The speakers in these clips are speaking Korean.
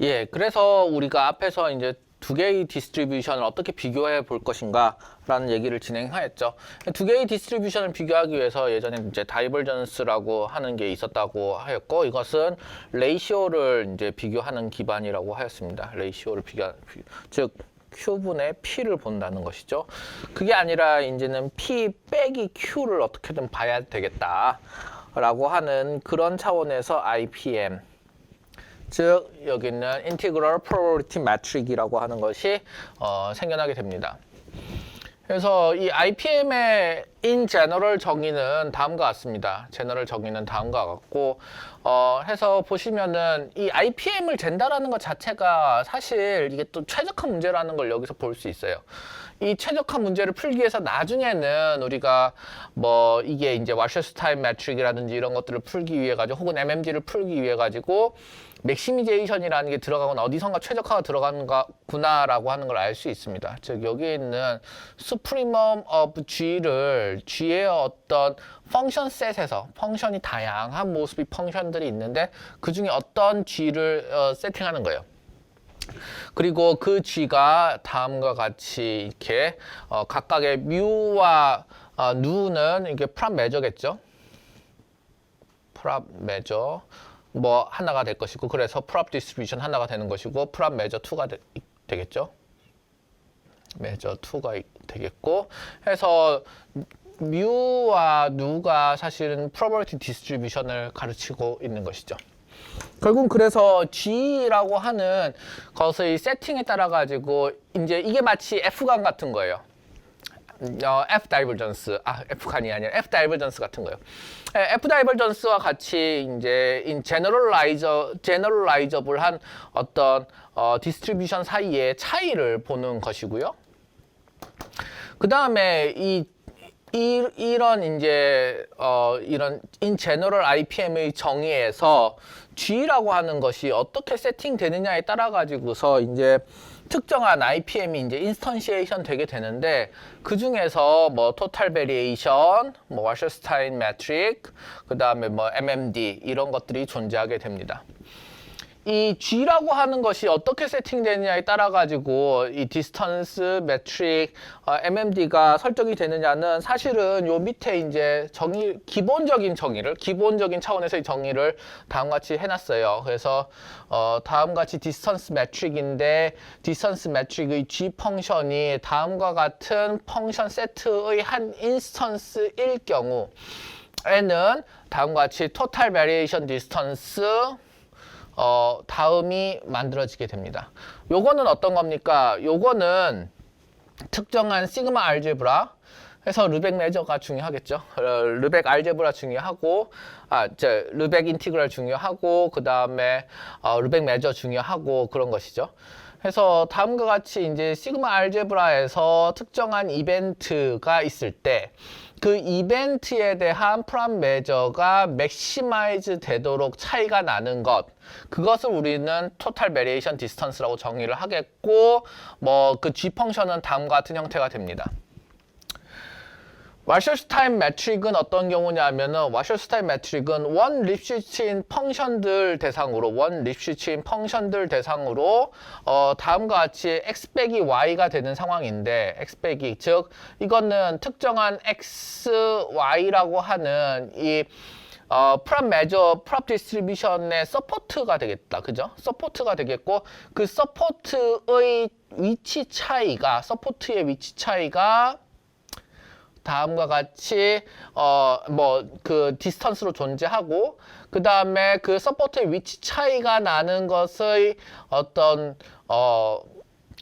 예, 그래서 우리가 앞에서 이제 두 개의 디스트리뷰션을 어떻게 비교해 볼 것인가라는 얘기를 진행하였죠. 두 개의 디스트리뷰션을 비교하기 위해서 예전에 이제 다이버전스라고 하는 게 있었다고 하였고 이것은 레이시오를 이제 비교하는 기반이라고 하였습니다. 레이시오를 비교, 비- 즉 Q분의 P를 본다는 것이죠. 그게 아니라 이제는 P 빼기 Q를 어떻게든 봐야 되겠다라고 하는 그런 차원에서 IPM 즉 여기는 인티그럴 프로버리티 매트릭이라고 하는 것이 어, 생겨나게 됩니다. 그래서 이 IPM의 in general 정의는 다음과 같습니다. 제너럴 정의는 다음과 같고 어, 해서 보시면은 이 IPM을 잰다라는 것 자체가 사실 이게 또 최적화 문제라는 걸 여기서 볼 수 있어요. 이 최적화 문제를 풀기 위해서 나중에는 우리가 뭐 이게 이제 와셔스타인 매트릭이라든지 이런 것들을 풀기 위해 가지고 혹은 MMD를 풀기 위해 가지고 맥시미제이션이라는 게 들어가거나 어디선가 최적화가 들어가는구나라고 하는 걸 알 수 있습니다. 즉 여기에 있는 supremum of G를 G의 어떤 펑션 셋에서 펑션이 다양한 모습의 펑션들이 있는데 그 중에 어떤 G를 어, 세팅하는 거예요. 그리고 그 G가 다음과 같이 이렇게 어, 각각의 뮤와 어, 누는 이게 프랍 매저겠죠. 프랍 매저 뭐 하나가 될 것이고 그래서 프랍 디스트리뷰션 하나가 되는 것이고 프랍 매저 2가 되, 되겠죠. 매저 2가 되겠고 해서 뮤와 누가 사실은 프로버티 디스트리뷰션을 가르치고 있는 것이죠. 결국 그래서 G라고 하는 것의 세팅에 따라 가지고 이제 이게 마치 F간 같은 거예요. 어, F 다이버전스, 아 F간이 아니라 F 다이버전스 같은 거예요. 에, F 다이버전스와 같이 이제 인 제너럴라이저 제너럴라이저블한 어떤 어, 디스트리뷰션 사이의 차이를 보는 것이고요. 그 다음에 이, 이 이런 이제 어 이런 인 제너럴 IPM의 정의에서 G라고 하는 것이 어떻게 세팅되느냐에 따라 가지고서 이제 특정한 IPM이 이제 인스턴시에이션 되게 되는데 그 중에서 뭐 토탈 베리에이션, 뭐 와셔스타인 매트릭, 그 다음에 뭐 MMD 이런 것들이 존재하게 됩니다. 이 G라고 하는 것이 어떻게 세팅되느냐에 따라 가지고 이 디스턴스 매트릭 어, MMD가 설정이 되느냐는 사실은 요 밑에 이제 정의 기본적인 정의를 기본적인 차원에서의 정의를 다음과 같이 해놨어요. 그래서 어, 다음과 같이 디스턴스 매트릭인데 디스턴스 매트릭의 G 펑션이 다음과 같은 펑션 세트의 한 인스턴스일 경우 에는 다음과 같이 토탈 베리에이션 디스턴스 어, 다음이 만들어지게 됩니다. 요거는 어떤 겁니까? 요거는 특정한 시그마 알제브라 해서 르벡 매저가 중요하겠죠. 어, 르벡 알제브라 중요하고, 아, 저 르벡 인티그랄 중요하고, 그 다음에 어, 르벡 매저 중요하고 그런 것이죠. 그래서 다음과 같이 이제 시그마 알제브라에서 특정한 이벤트가 있을 때 그 이벤트에 대한 프람 매저가 맥시마이즈 되도록 차이가 나는 것 그것을 우리는 토탈 베리에이션 디스턴스라고 정의를 하겠고 뭐 그 G 펑션은 다음과 같은 형태가 됩니다. 와셔스타인 매트릭은 어떤 경우냐면은 와셔스타인 매트릭은 원 립시치인 펑션들 대상으로 원 립시치인 펑션들 대상으로 어 다음과 같이 x 빼기 y가 되는 상황인데 x 빼기 즉 이거는 특정한 x y라고 하는 이 어, 프랍 매저, 프랍 디스트리뷰션의 서포트가 되겠다. 그죠? 서포트가 되겠고, 그 서포트의 위치 차이가, 서포트의 위치 차이가 다음과 같이 어 뭐 그 디스턴스로 존재하고 그 다음에 그 서포트의 위치 차이가 나는 것의 어떤 어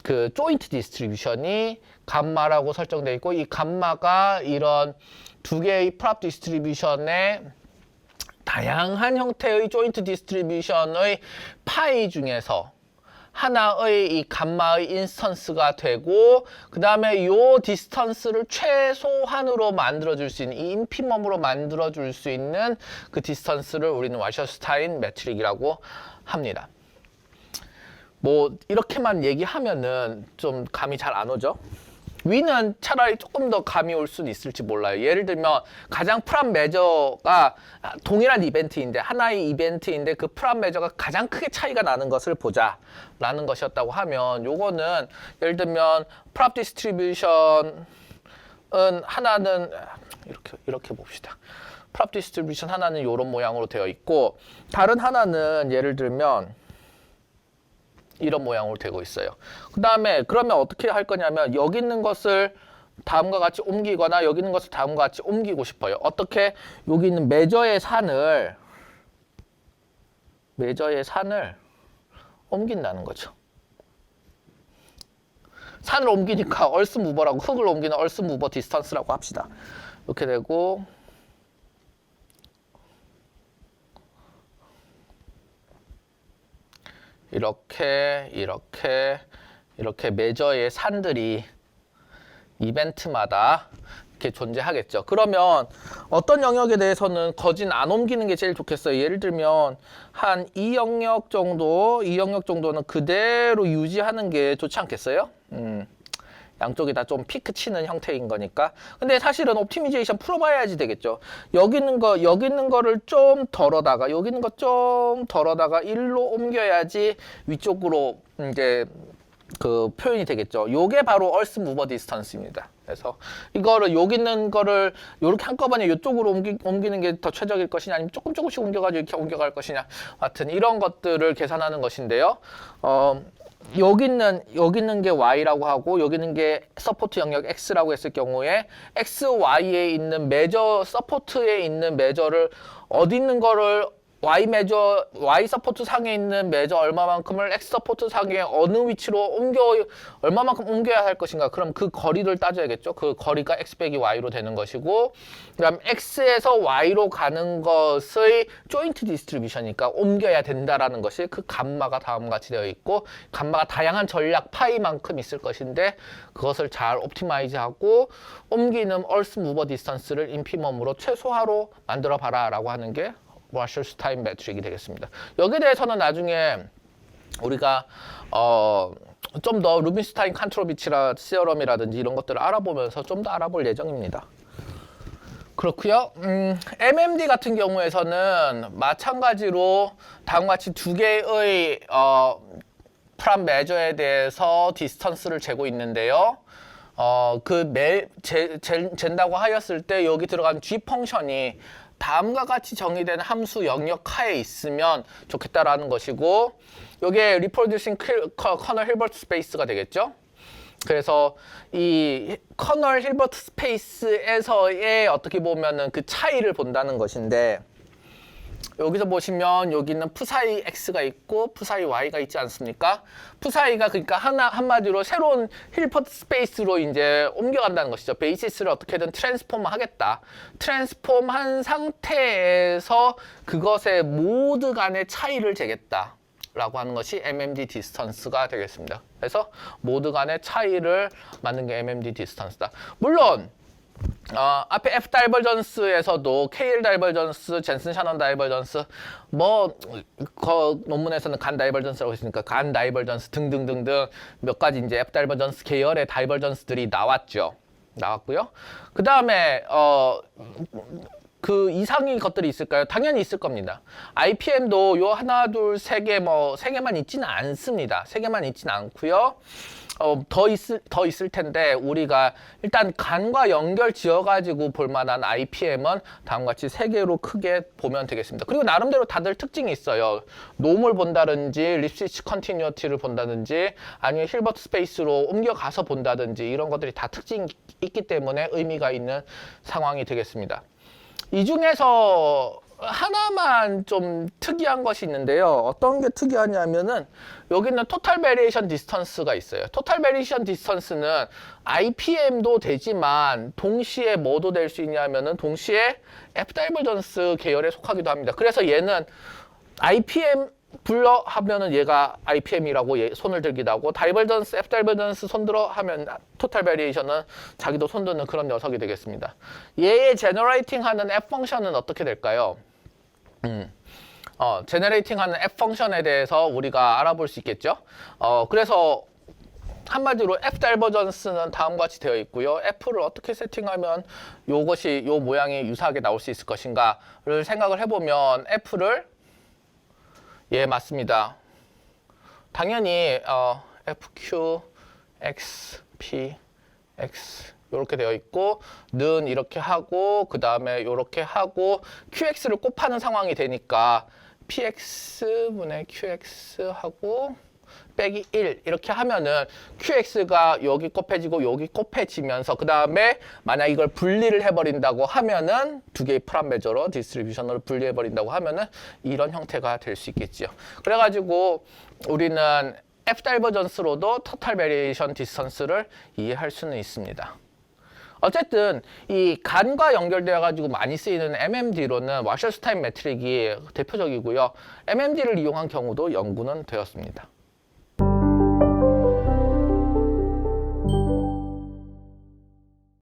그 조인트 디스트리뷰션이 감마라고 설정되어 있고 이 감마가 이런 두 개의 프랍 디스트리뷰션의 다양한 형태의 조인트 디스트리뷰션의 파이 중에서 하나의 이 감마의 인스턴스가 되고 그 다음에 요 디스턴스를 최소한으로 만들어줄 수 있는 이 인피멈으로 만들어줄 수 있는 그 디스턴스를 우리는 와셔스타인 매트릭이라고 합니다. 뭐 이렇게만 얘기하면은 좀 감이 잘 안 오죠. 위는 차라리 조금 더 감이 올 수는 있을지 몰라요. 예를 들면 가장 프람 메저가 동일한 이벤트인데 하나의 이벤트인데 그 프람 메저가 가장 크게 차이가 나는 것을 보자라는 것이었다고 하면 요거는 예를 들면 프랍 디스트리뷰션 은 하나는 이렇게 이렇게 봅시다. 프랍 디스트리뷰션 하나는 이런 모양으로 되어 있고 다른 하나는 예를 들면 이런 모양으로 되고 있어요. 그 다음에 그러면 어떻게 할 거냐면 여기 있는 것을 다음과 같이 옮기거나 여기 있는 것을 다음과 같이 옮기고 싶어요. 어떻게 여기 있는 메저의 산을 메저의 산을 옮긴다는 거죠. 산을 옮기니까 얼스 무버라고 흙을 옮기는 얼스 무버 디스턴스라고 합시다. 이렇게 되고 이렇게 이렇게 이렇게 메저의 산들이 이벤트마다 이렇게 존재하겠죠. 그러면 어떤 영역에 대해서는 거진 안 옮기는 게 제일 좋겠어요. 예를 들면 한 이 영역 정도, 이 영역 정도는 그대로 유지하는 게 좋지 않겠어요? 음. 양쪽이 다 좀 피크 치는 형태인 거니까. 근데 사실은 옵티미제이션 풀어봐야지 되겠죠. 여기 있는 거, 여기 있는 거를 좀 덜어다가, 여기 있는 거 좀 덜어다가 일로 옮겨야지 위쪽으로 이제 그 표현이 되겠죠. 요게 바로 얼스 무버 디스턴스입니다. 그래서 이거를 여기 있는 거를 요렇게 한꺼번에 이쪽으로 옮기, 옮기 는 게 더 최적일 것이냐 아니면 조금 조금씩 옮겨가지고 이렇게 옮겨갈 것이냐 하여튼 이런 것들을 계산하는 것인데요. 어, 여기 있는 여기 있는 게 y라고 하고 여기 있는 게 서포트 영역 x라고 했을 경우에 x, y에 있는 메저 서포트에 있는 메저를 어디 있는 거를 y 메저 y 서포트 상에 있는 메저 얼마만큼을 x 서포트 상에 어느 위치로 옮겨 얼마만큼 옮겨야 할 것인가. 그럼 그 거리를 따져야겠죠. 그 거리가 x 빼기 y로 되는 것이고 그다음 x에서 y로 가는 것의 조인트 디스트리뷰션이니까 옮겨야 된다라는 것이 그 감마가 다음과 같이 되어 있고 감마가 다양한 전략 파이만큼 있을 것인데 그것을 잘 옵티마이즈하고 옮기는 얼스 무버 디스턴스를 인피멈으로 최소화로 만들어 봐라라고 하는 게 와셔스타인 매트릭이 되겠습니다. 여기에 대해서는 나중에 우리가 어, 좀 더 루빈스타인 칸트로비치라 시어럼이라든지 이런 것들을 알아보면서 좀 더 알아볼 예정입니다. 그렇고요. 음, MMD 같은 경우에서는 마찬가지로 다음과 같이 두 개의 어, 프람 메저에 대해서 디스턴스를 재고 있는데요. 어, 그 매, 재, 재, 잰다고 하였을 때 여기 들어간 G 펑션이 다음과 같이 정의된 함수 영역 하에 있으면 좋겠다라는 것이고 요게 리프로듀싱 커널 힐버트 스페이스가 되겠죠. 그래서 이 커널 힐버트 스페이스에서의 어떻게 보면은 그 차이를 본다는 것인데 여기서 보시면 여기는 푸사이 X가 있고 푸사이 Y가 있지 않습니까? 푸사이가 그러니까 하나 한마디로 새로운 힐퍼트 스페이스로 이제 옮겨간다는 것이죠. 베이시스를 어떻게든 트랜스폼 하겠다. 트랜스폼 한 상태에서 그것의 모드 간의 차이를 재겠다. 라고 하는 것이 MMD 디스턴스가 되겠습니다. 그래서 모드 간의 차이를 맞는 게 MMD 디스턴스다. 물론 어, 앞에 F 다이버전스에서도 KL 다이버전스, 젠슨 샤넌 다이버전스, 뭐, 그 논문에서는 간 다이버전스라고 했으니까 간 다이버전스 등등등등 몇 가지 이제 F 다이버전스 계열의 다이버전스들이 나왔죠. 나왔고요. 그 다음에, 어, 그 이상의 것들이 있을까요? 당연히 있을 겁니다. IPM도 요 하나, 둘, 세 개, 뭐, 세 개만 있지는 않습니다. 세 개만 있지는 않고요. 어, 더 있을, 더 있을 텐데, 우리가 일단 간과 연결 지어가지고 볼 만한 IPM은 다음과 같이 세 개로 크게 보면 되겠습니다. 그리고 나름대로 다들 특징이 있어요. 놈을 본다든지, 립스위치 컨티뉴어티를 본다든지, 아니면 힐버트 스페이스로 옮겨가서 본다든지, 이런 것들이 다 특징이 있기 때문에 의미가 있는 상황이 되겠습니다. 이 중에서 하나만 좀 특이한 것이 있는데요. 어떤 게 특이하냐면은 여기는 토탈 베리에이션 디스턴스가 있어요. 토탈 베리에이션 디스턴스는 IPM도 되지만 동시에 뭐도 될 수 있냐면은 동시에 F 다이버전스 계열에 속하기도 합니다. 그래서 얘는 IPM 불러 하면은 얘가 IPM이라고 얘 손을 들기도 하고 다이버전스 F 다이버전스 손들어 하면 토탈 베리에이션은 자기도 손드는 그런 녀석이 되겠습니다. 얘의 제너레이팅 하는 F 펑션은 어떻게 될까요? 음. 어, 제너레이팅 하는 F 펑션에 대해서 우리가 알아볼 수 있겠죠? 어, 그래서 한마디로 F 다이버전스는 다음과 같이 되어 있고요. F를 어떻게 세팅하면 요것이 요 모양이 유사하게 나올 수 있을 것인가를 생각을 해보면 F를 예 맞습니다. 당연히 어, FQ, X, P, X 이렇게 되어 있고 는 이렇게 하고 그 다음에 이렇게 하고 QX를 곱하는 상황이 되니까 PX 분의 QX 하고 빼기 1 이렇게 하면은 QX가 여기 곱해지고 여기 곱해지면서 그 다음에 만약 이걸 분리를 해버린다고 하면은 두 개의 프람 메저로 디스트리뷰션으로 분리해버린다고 하면은 이런 형태가 될 수 있겠죠. 그래가지고 우리는 F 다이버전스로도 토탈 베리에이션 디스턴스를 이해할 수는 있습니다. 어쨌든 이 간과 연결되어 가지고 많이 쓰이는 MMD로는 와셔스타인 매트릭이 대표적이고요. MMD를 이용한 경우도 연구는 되었습니다.